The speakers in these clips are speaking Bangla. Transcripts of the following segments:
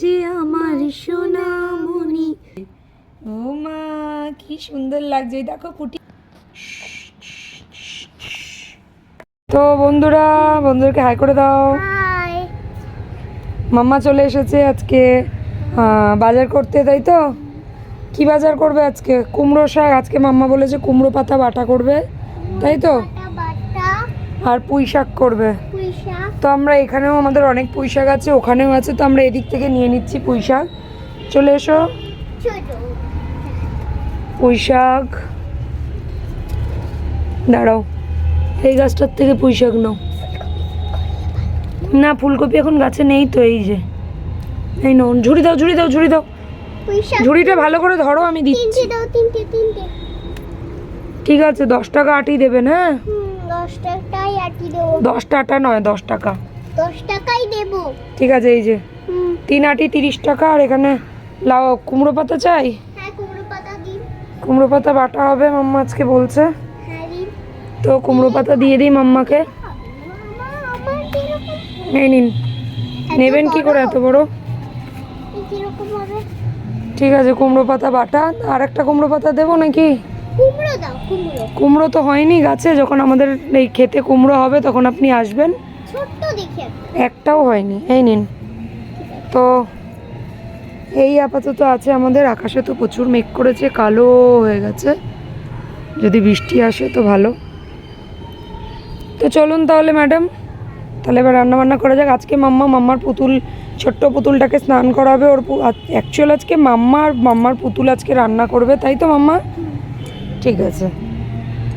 যে আমার সোনামণি। ও মা কি সুন্দর লাগছে। দেখো পুটি। তো বন্ধুরা বন্ধুদেরকে হাই করে দাও। মাম্মা চলে এসেছে আজকে বাজার করতে তাই তো? কি বাজার করবে আজকে? কুমড়ো শাক। আজকে মাম্মা বলেছে কুমড়ো পাতা বাটা করবে তাই তো? আর পুঁই শাক করবে। তো আমরা এখানেও আমাদের অনেক পুঁই শাক আছে ওখানেও আছে তো আমরা এদিক থেকে নিয়ে নিচ্ছি পুঁই শাক চলে এসো। ছোট পুঁই শাক দাঁড়াও এই গাছটার থেকে পুঁই শাক নাও। না ফুলকপি এখন গাছে নেই তো এই যে। এই নাও ঝুড়ি দাও ঝুড়ি দাও ঝুড়ি দাও। ঝুড়িটা ভালো করে ধরো আমি দিচ্ছি। ঠিক আছে দশ টাকা আটই দেবেন হ্যাঁ? টাকাই আটি দেবো। দশ টাকা নয় দশ টাকা। দশ টাকাই দেবো। ঠিক আছে এই যে। তিন আটি তিরিশ টাকা আর এখানে লাউ কুমড়ো পাতা চাই? হ্যাঁ কুমড়ো পাতা বাটা হবে মাম্মা আজকে বলছে। হ্যাঁ তো কুমড়ো পাতা দিয়ে দিই মাম্মাকে। এই নিন। নেবেন কি করে এত বড়? ঠিক আছে কুমড়ো পাতা বাটা। আর একটা কুমড়ো পাতা দেবো নাকি? কুমড়ো দাও কুমড়ো। কুমড়ো তো হয়নি গাছে যখন আমাদের এই খেতে কুমড়ো হবে তখন আপনি আসবেন। ছোট্ট দেখে একটাও হয়নি এই নিন। তো এই আপাতত আছে আমাদের আকাশে তো প্রচুর মেঘ করেছে কালো হয়ে গেছে। যদি বৃষ্টি আসে তো ভালো। তো চলুন তাহলে ম্যাডাম তাহলে এবার রান্না বান্না করা যাক। আজকে মাম্মা মাম্মার পুতুল ছোট্ট পুতুলটাকে স্নান করাবে। ওর অ্যাকচুয়াল আজকে মাম্মা আর মাম্মার পুতুল আজকে রান্না করবে তাই তো মাম্মা? ঠিক আছে।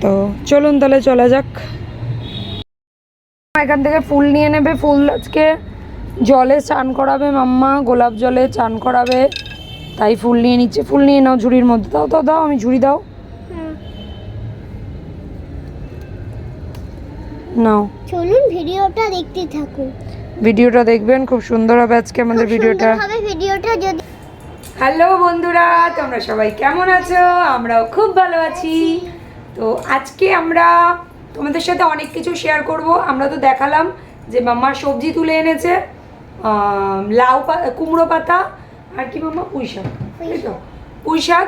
তো চলুন তাহলে চলা যাক। এখান থেকে ফুল নিয়ে নেবে। ফুল আজকে জলে চান করাবে মাম্মা গোলাপ জলে চান করাবে। তাই ফুল নিয়ে নিচ্ছে। ফুল নিয়ে নাও ঝুড়ির মধ্যে। দাও তো দাও আমি ঝুড়ি দাও। নাও। চলুন ভিডিওটা দেখতে থাকুন। ভিডিওটা দেখবেন খুব সুন্দর হবে আজকে আমাদের ভিডিওটা। ভিডিওটা যদি হ্যালো বন্ধুরা তোমরা সবাই কেমন আছো? আমরাও খুব ভালো আছি। তো আজকে আমরা তোমাদের সাথে অনেক কিছু শেয়ার করব। আমরা তো দেখালাম যে মাম্মা সবজি তুলে এনেছে লাউ পাতা কুমড়ো পাতা আর কি মাম্মা? পুঁই শাক? পুঁই শাক।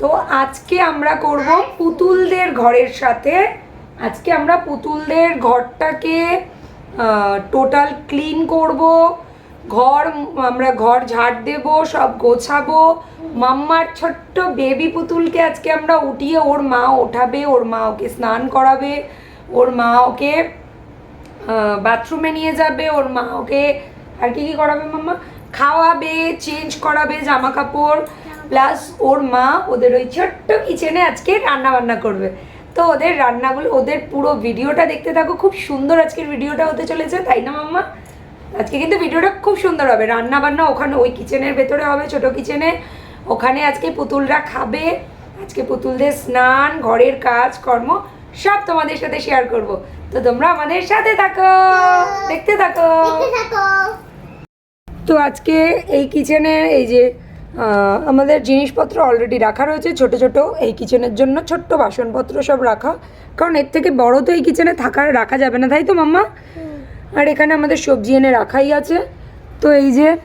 তো আজকে আমরা করব পুতুলদের ঘরের সাথে। আজকে আমরা পুতুলদের ঘরটাকে টোটাল ক্লিন করব। ঘর, আমরা ঘর ঝাড় দেব, সব গোছাবো। মাম্মার ছোট্ট বেবি পুতুলকে আজকে আমরা উঠিয়ে ওর মা ওঠাবে, ওর মা ওকে স্নান করাবে, ওর মা ওকে বাথরুমে নিয়ে যাবে, ওর মা ওকে আর কি কি করাবে মাম্মা? খাওয়াবে চেঞ্জ করাবে জামা কাপড় প্লাস ওর মা ওদের ওই ছোট্ট কিচেনে আজকে রান্না বান্না করবে। তো ওদের রান্নাগুলো, ওদের পুরো ভিডিওটা দেখতে থাকো, খুব সুন্দর আজকের ভিডিওটা হতে চলেছে, তাই না মাম্মা? আজকে কিন্তু ভিডিওটা খুব সুন্দর হবে। রান্না বান্না ওখানে ওই কিচেনের ভেতরে হবে ছোট কিচেনে ওখানে আজকে পুতুলরা খাবে আজকে পুতুলদের স্নান ঘরের কাজ কর্ম সব তোমাদের সাথে শেয়ার করব। তো তোমরা আমাদের সাথে থাকো দেখতে থাকো। তো আজকে এই কিচেনে এই যে আমাদের জিনিসপত্র অলরেডি রাখা রয়েছে ছোট ছোট এই কিচেনের জন্য ছোট্ট বাসনপত্র সব রাখা। কারণ এর থেকে বড় তো এই কিচেনে থাকার রাখা যাবে না তাই তো মাম্মা? আর এখানে আমাদের সবজি এনে রাখাই আছে। তো এই যে,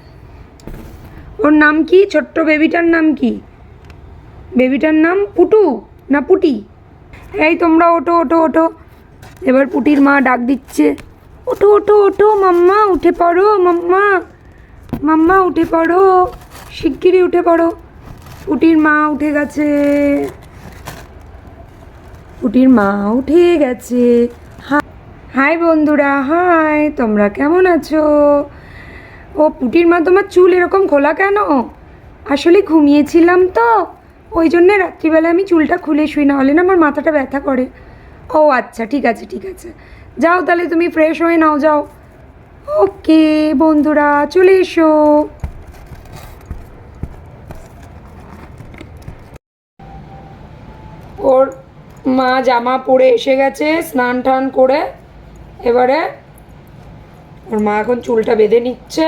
ওর নাম কি? ছোট্ট বেবিটার নাম কি? বেবিটার নাম পুটু না পুটি? এই তোমরা ওটো ওটো ওটো এবার পুটির মা ডাক দিচ্ছে ওটো ওটো ওটো মাম্মা, উঠে পড়ো, মাম্মা মাম্মা, উঠে পড়ো, শিগগিরই উঠে পড়ো। পুটির মা উঠে গেছে। পুটির মা উঠে গেছে। হাই বন্ধুরা হাই তোমরা কেমন আছো? ও পুটির মা, তোমার চুল এরকম খোলা কেন? আসলে ঘুমিয়েছিলাম তো, ওই জন্যে রাত্রিবেলা আমি চুলটা খুলে শুই না হলে না আমার মাথাটা ব্যথা করে। ও আচ্ছা ঠিক আছে ঠিক আছে। যাও তাহলে তুমি ফ্রেশ হয়ে নাও, যাও। ওকে বন্ধুরা, চলে এসো। ওর মা জামা পরে এসে গেছে স্নান টান করে। এবারে ওর মা এখন চুলটা বেঁধে নিচ্ছে।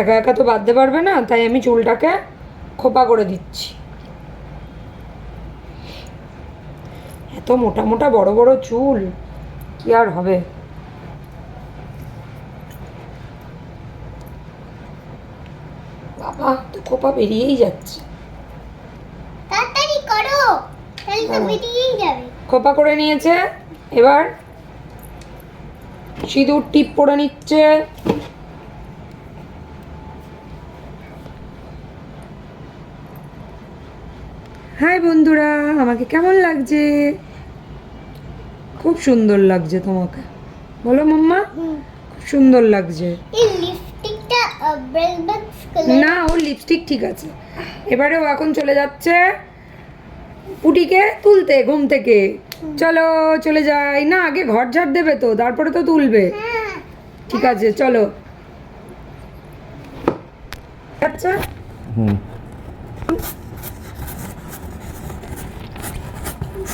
একা একা তো বাঁধতে পারবে না তাই আমি চুলটাকে খোপা করে দিচ্ছি। এত মোটা মোটা বড় বড় চুল কি আর হবে? বাবা তো খোপা বেরিয়েই যাচ্ছে। তাড়াতাড়ি করো তাহলে তো হ্যাঁ। বেরিয়েই যাবে। খোপা করে নিয়েছে। এবার সিঁদুর টিপ পরে নিচ্ছে। হাই বন্ধুরা আমাকে কেমন লাগছে? খুব সুন্দর লাগছে তোমাকে। বলো মাম্মা খুব সুন্দর লাগছে। না ওর লিপস্টিক ঠিক আছে। এবারে ও এখন চলে যাচ্ছে পুটিকে তুলতে ঘুম থেকে। চলো চলে যাই। না আগে ঘর ঝাড় দেবে তো তারপরে তো তুলবে। ঠিক আছে চলো। আচ্ছা।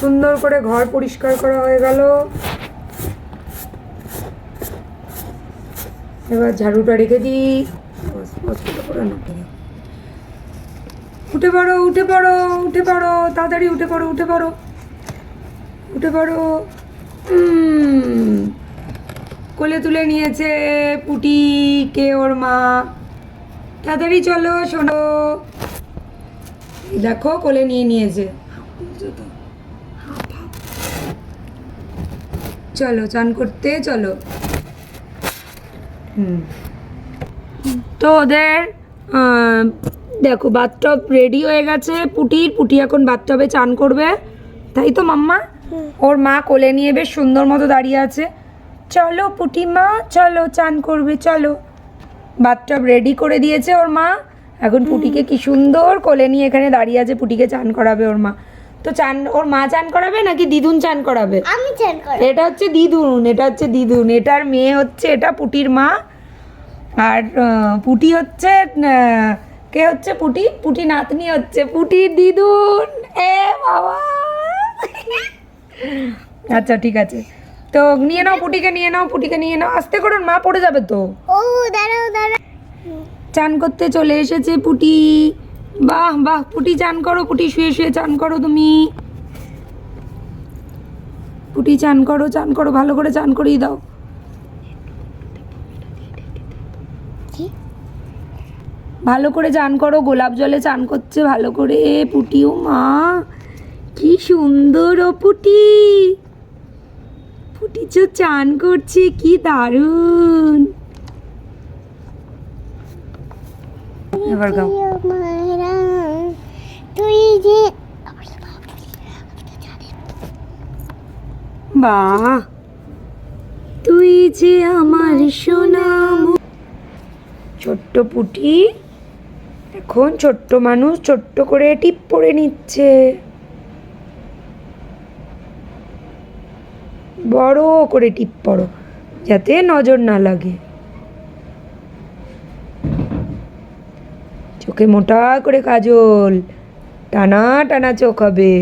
সুন্দর করে ঘর পরিষ্কার করা হয়ে গেল। এবার ঝাড়ুটা রেখে দিই। উঠে পড়ো উঠে পড়ো উঠে পড়ো তাড়াতাড়ি উঠে পড়ো উঠে পড়ো। উঠে পড়ো। কোলে তুলে নিয়েছে পুটি, কে ওর মা? তাড়াতাড়ি চলো, শোনো। দেখো, কোলে নিয়ে নিয়েছে। চলো, চান করতে চলো। হুম। তো ওদের দেখো বাথটব রেডি হয়ে গেছে পুটির। পুটি এখন বাথটবে চান করবে। তাই তো, মাম্মা? ওর মা কোলে নিয়ে বেশ সুন্দর মতো দাঁড়িয়ে আছে। চলো পুটি মা চলো চান করবে চলো। বাথটব রেডি করে দিয়েছে ওর মা। এখন পুটিকে কি সুন্দর কোলে নিয়ে এখানে দাঁড়িয়ে আছে পুটিকে চান করাবে ওর মা। তো চান ওর মা চান করাবে নাকি দিদুন চান করাবে? আমি চান করো এটা হচ্ছে দিদুন এটা হচ্ছে দিদুন। এটার মেয়ে হচ্ছে এটা পুটির মা। আর পুটি হচ্ছে কে হচ্ছে পুটি? পুটি নাতনি হচ্ছে। পুটির দিদুন। এ বাবা! আচ্ছা ঠিক আছে। তো নিয়ে নাও পুটিকে নিয়ে নাও পুটিকে নিয়ে নাও। আস্তে করুন মা পড়ে যাবে তো। ও দাঁড়াও দাঁড়াও। চান করতে চলে এসেছে পুটি। বাহ বাহ পুটি চান করো পুটি শুয়ে শুয়ে চান করো তুমি। পুটি চান করো চান করো ভালো করে চান করিয়ে দাও। ভালো করে চান করো গোলাপ জলে চান করছে ভালো করে পুটি ও মা। কি সুন্দর ও পুটি। পুটি যে চান করছে, কি দারুণ। এবার তুই যে বাহ তুই যে আমার সোনাম ছোট্ট পুটি। এখন ছোট্ট মানুষ ছোট্ট করে টিপ পরে নিচ্ছে। বড় করে টিপ পড়ো যাতে নজর না লাগে। চোখে মোটা করে কাজল টানা টানা চোখ হবে।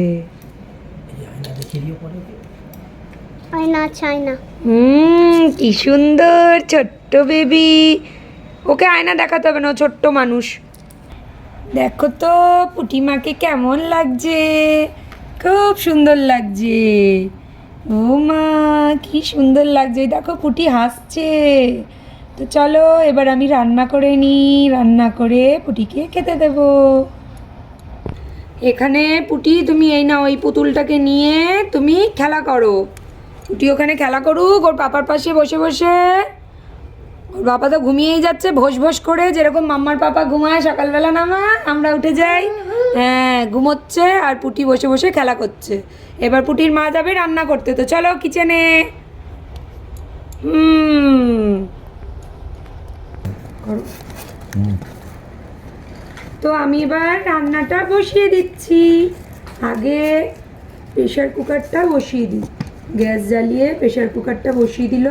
হুম কি সুন্দর ছোট্ট বেবি। ওকে আয়না দেখাতে হবে না ও ছোট্ট মানুষ। দেখো তো পুটিমাকে কেমন লাগছে। খুব সুন্দর লাগছে। ও মা, কি সুন্দর লাগছে। দেখো পুটি হাসছে। তো চলো, এবার আমি রান্না করে নিই। রান্না করে পুটিকে খেতে দেবো। এখানে পুটি, তুমি এই না ওই পুতুলটাকে নিয়ে তুমি খেলা করো। পুটি ওখানে খেলা করুক, ওর পাপার পাশে বসে বসে ওর বাবা তো ঘুমিয়েই যাচ্ছে ভোস ভোস করে, যেরকম মাম্মার পাপা ঘুমায়, সকালবেলা নামা, আমরা উঠে যাই। হ্যাঁ ঘুমোচ্ছে আর পুটি বসে বসে খেলা করছে। এবার পুটির মা যাবে রান্না করতে, তো চলো কিচেনে। তো আমি এবার রান্নাটা বসিয়ে দিচ্ছি। আগে প্রেশার কুকারটা বসিয়ে দিই। গ্যাস জ্বালিয়ে প্রেশার কুকারটা বসিয়ে দিল।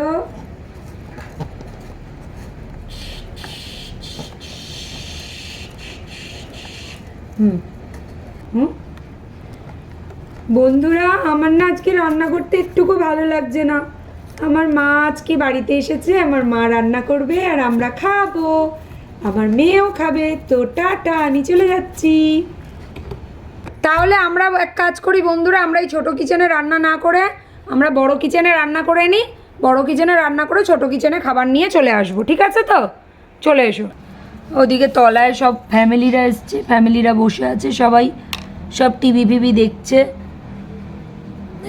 হুম। হুম? বন্ধুরা আমার না আজকে রান্না করতে একটুকু ভালো লাগছে না। আমার মা আজকে বাড়িতে এসেছে আমার মা রান্না করবে আর আমরা খাব। আমার মেয়েও খাবে তো টাটা আমি চলে যাচ্ছি। তাহলে আমরা এক কাজ করি বন্ধুরা আমরা এই ছোটো কিচেনে রান্না না করে আমরা বড় কিচেনে রান্না করে নিই বড় কিচেনে রান্না করে ছোট কিচেনে খাবার নিয়ে চলে আসব ঠিক আছে তো? চলে এসো। ওদিকে তলায় সব ফ্যামিলিরা এসছে ফ্যামিলিরা বসে আছে সবাই সব টিভি ফিভি দেখছে।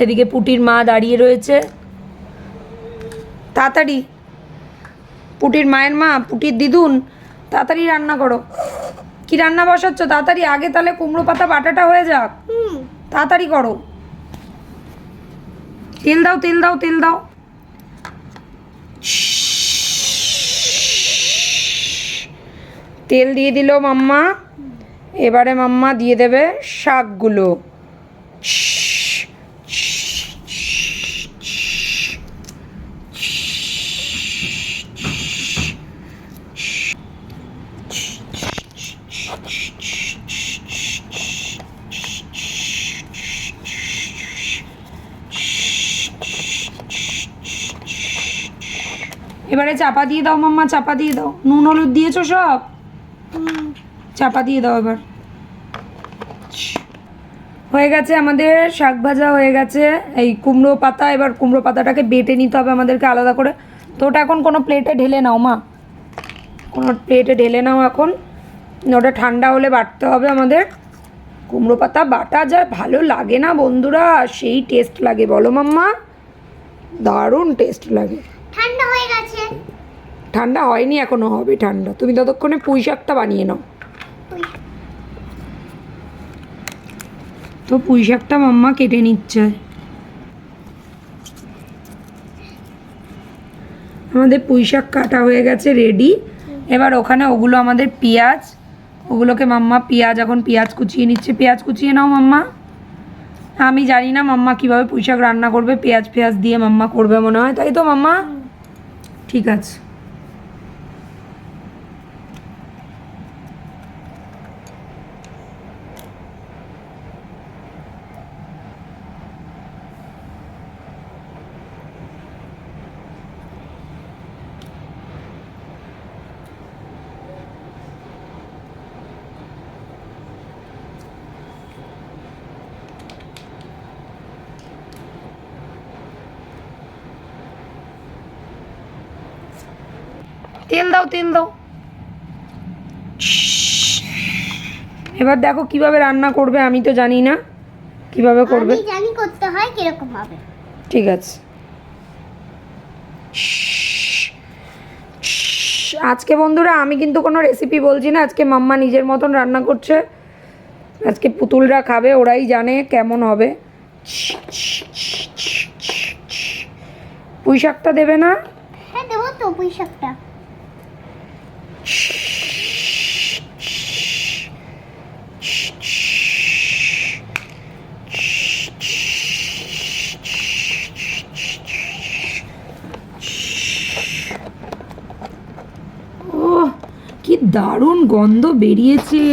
এদিকে পুটির মা দাঁড়িয়ে রয়েছে। তাড়াতাড়ি পুটির মায়ের মা পুটির দিদুন তাড়াতাড়ি রান্না করো। কি রান্না বসাচ্ছ? তাড়াতাড়ি আগে তাহলে কুমড়ো পাতা বাটাটা হয়ে যাক। হুম। তাড়াতাড়ি করো। তেল দাও তেল দাও তেল দাও। তেল দিয়ে দিল মাম্মা। এবারে মাম্মা দিয়ে দেবে শাকগুলো। এবারে চাপা দিয়ে দাও মাম্মা, চাপা দিয়ে দাও। নুন, হলুদ দিয়েছ সব? চাপা দিয়ে দাও এবার। হয়ে গেছে আমাদের, শাক ভাজা হয়ে গেছে। এই কুমড়ো পাতা, এবার কুমড়ো পাতাটাকে বেটে নিতে হবে আমাদেরকে আলাদা করে। তো ওটা এখন কোনো প্লেটে ঢেলে নাও, মা। কোনো প্লেটে ঢেলে নাও এখন। ওটা ঠান্ডা হলে বাটতে হবে আমাদের। কুমড়ো পাতা বাটা যা ভালো লাগে না বন্ধুরা, সেই টেস্ট লাগে। বলো মাম্মা, দারুণ টেস্ট লাগে। ঠান্ডা হয়ে গেছে। ঠান্ডা হয়নি এখনও হবে ঠান্ডা। তুমি ততক্ষণে পুঁই শাকটা বানিয়ে নাও। তো পুঁই শাকটা মাম্মা কেটে নিচ্ছে। আমাদের পুঁই শাক কাটা হয়ে গেছে রেডি এবার ওখানে ওগুলো আমাদের পেঁয়াজ ওগুলোকে মাম্মা পেঁয়াজ এখন পেঁয়াজ কুচিয়ে নিচ্ছে। পেঁয়াজ কুচিয়ে নাও মাম্মা। আমি জানি না মাম্মা কীভাবে পুঁই শাক রান্না করবে। পেঁয়াজ পেঁয়াজ দিয়ে মাম্মা করবে মনে হয়। তাই তো মাম্মা? ঠিক আছে। তেল দাও তেল দাও। এবার দেখো কীভাবে রান্না করবে আমি তো জানি না। কীভাবে করবে? জানি করতে হয় কীরকম হবে। ঠিক আছে। আজকে বন্ধুরা আমি কিন্তু কোনো রেসিপি বলছি না। আজকে মাম্মা নিজের মতন রান্না করছে। আজকে পুতুলরা খাবে ওরাই জানে কেমন হবে। পুঁই শাকটা দেবে না? হ্যাঁ দেবো তো পুঁই শাকটা দারুণ গন্ধ বেরিয়েছে।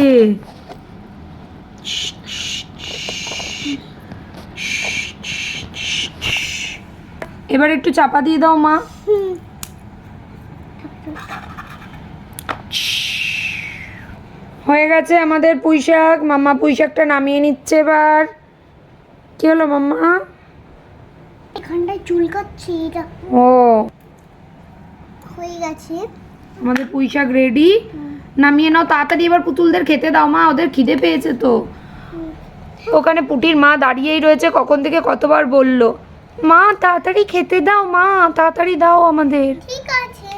এবার একটু চাপা দিয়ে দাও মা। হয়ে গেছে আমাদের পুঁই শাক মাম্মা পুঁই শাকটা নামিয়ে নিচ্ছে এবার। কি হলো মাম্মা? এখানটায় চুলকাচ্ছি এটা ও। হয়ে গেছে। আমাদের পুঁই শাক রেডি নামিয়ে নাও তাড়াতাড়ি এবার পুতুলদের খেতে দাও মা ওদের খিদে পেয়েছে তো। ওখানে পুটির মা দাঁড়িয়েই রয়েছে কখন থেকে কতবার বলল মা তাড়াতাড়ি খেতে দাও মা তাড়াতাড়ি দাও আমাদের। ঠিক আছে।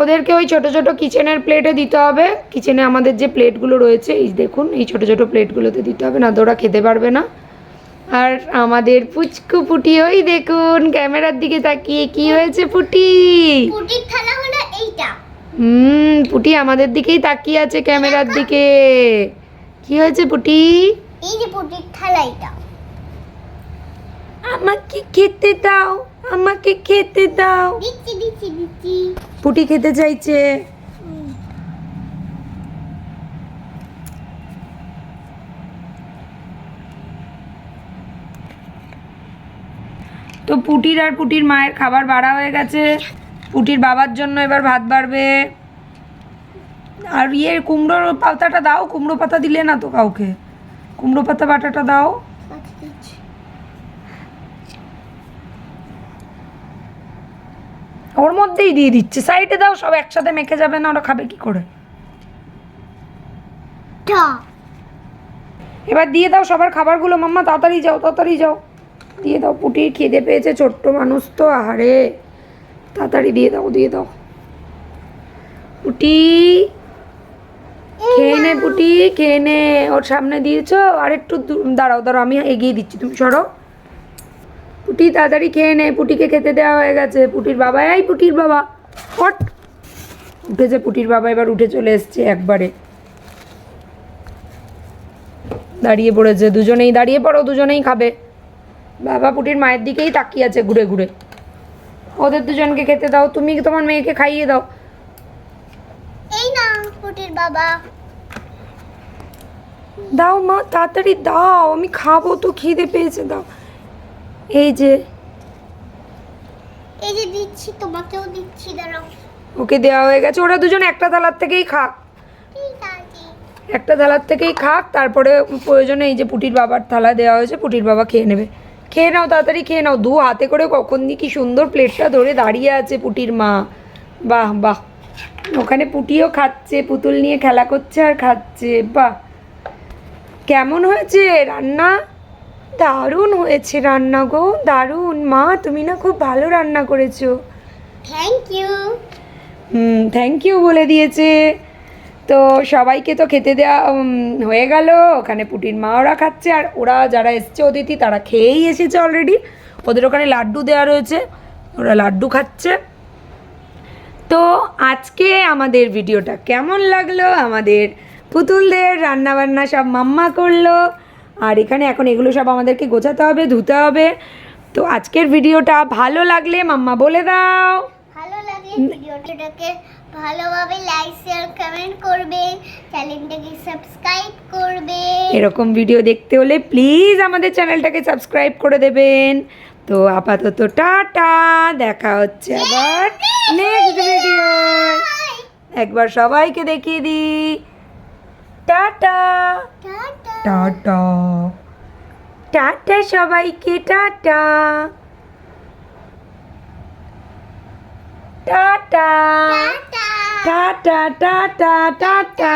ওদেরকে ওই ছোট ছোট কিচেনের প্লেটে দিতে হবে। কিচেনে আমাদের যে প্লেটগুলো রয়েছে এই দেখুন এই ছোট ছোট প্লেটগুলোতে দিতে হবে না তো ওরা খেতে পারবে না। আর আমাদের পুচকু পুটি ওই দেখুন ক্যামেরার দিকে তাকিয়ে কি হয়েছে পুটি? পুটির থালা হলো এইটা। হুম পুটি আমাদের দিকেই তাকিয়ে আছে ক্যামেরার দিকে। কি হয়েছে পুটি? এই যে পুটির থালা এটা আমাকে খেতে দাও আমাকে খেতে দাও। দিচ্ছি দিচ্ছি দিচ্ছি। পুটি খেতে চাইছে। তো পুটির আর পুটির মায়ের খাবার বাড়া হয়ে গেছে। পুটির বাবার জন্য এবার ভাত বাড়বে। আর ইয়ে কুমড়োর পাতাটা দাও কুমড়ো পাতা দিলে না তো কাউকে। কুমড়ো পাতা বাটাটা দাও। ওর মধ্যেই দিয়ে দিচ্ছে। সাইডে দাও সব একসাথে মেখে যাবে না ওরা খাবে কি করে? এবার দিয়ে দাও সবার খাবারগুলো। মাম্মা তাড়াতাড়ি যাও তাড়াতাড়ি যাও। দিয়ে দাও, পুটির খিদে পেয়েছে, ছোট্ট মানুষ তো, আহারে। তাড়াতাড়ি দিয়ে দাও দিয়ে দাও। পুটি, খেয়ে নে পুটি, খেয়ে নে। ওর সামনে দিয়েছ আর একটু দাঁড়াও দাঁড়াও, আমি এগিয়ে দিচ্ছি, তুমি সরো। পুটি, তাড়াতাড়ি খেয়ে নে, পুটিকে খেতে দেওয়া হয়ে গেছে। পুটির বাবা, এই পুটির বাবা হট উঠেছে পুটির বাবা, এবার উঠে চলে এসছে একবারে। দাঁড়িয়ে পড়েছে, দুজনেই দাঁড়িয়ে পড়ো, দুজনেই খাবে। বাবা পুটির মায়ের দিকেই তাকিয়ে আছে ঘুরে ঘুরে। ওদের দুজনকে খেতে দাও তুমি তোমার মেয়েকে খাইয়ে দাও। এই না পুটির বাবা। দাও মা তাড়াতাড়ি দাও আমি খাব তো খিদে পেয়েছে দাও। এই যে। এই যে দিচ্ছি তোমাকেও দিচ্ছি দাঁড়াও। ওকে দেওয়া হয়ে গেছে ওরা দুজন একটা থালার থেকেই খাক। একটা থালার থেকেই খাক তারপরে প্রয়োজনে এই যে পুটির বাবার থালা দেওয়া হয়েছে পুটির বাবা খেয়ে নেবে। খেয়ে নাও তাড়াতাড়ি খেয়ে নাও। দু হাতে করে কখন দিয়ে কি সুন্দর প্লেটটা ধরে দাঁড়িয়ে আছে পুটির মা। বাহ বাহ। ওখানে পুটিও খাচ্ছে পুতুল নিয়ে খেলা করছে আর খাচ্ছে। বাহ। কেমন হয়েছে রান্না? দারুণ হয়েছে রান্না গো দারুণ। মা তুমি না খুব ভালো রান্না করেছ। Thank you hmm thank you বলে দিয়েছে। তো সবাইকে তো খেতে দেওয়া হয়ে গেল। ওখানে পুটির মা ওরা খাচ্ছে আর ওরা যারা এসছে অতিথি তারা খেয়েই এসেছে অলরেডি ওদের ওখানে লাড্ডু দেওয়া রয়েছে। ওরা লাড্ডু খাচ্ছে। তো আজকে আমাদের ভিডিওটা কেমন লাগল? আমাদের পুতুলদের রান্নাবান্না সব মাম্মা করল। আর এখানে এখন এগুলো সব আমাদেরকে গোছাতে হবে ধুতে হবে। তো আজকের ভিডিওটা ভালো লাগলে মাম্মা বলে দাও। ভালো লাগে ভিডিওটাকে। ভালোভাবে লাইক শেয়ার কমেন্ট করবেন চ্যানেলটাকে সাবস্ক্রাইব করবেন। এরকম ভিডিও দেখতে হলে প্লিজ আমাদের চ্যানেলটাকে সাবস্ক্রাইব করে দেবেন। তো আপাতত টাটা দেখা হচ্ছে আবার নেক্সট ভিডিও একবার সবাইকে দেখিয়ে দিই। টাটা! টাটা! টাটা সবাইকে tata! Tata tata tata tata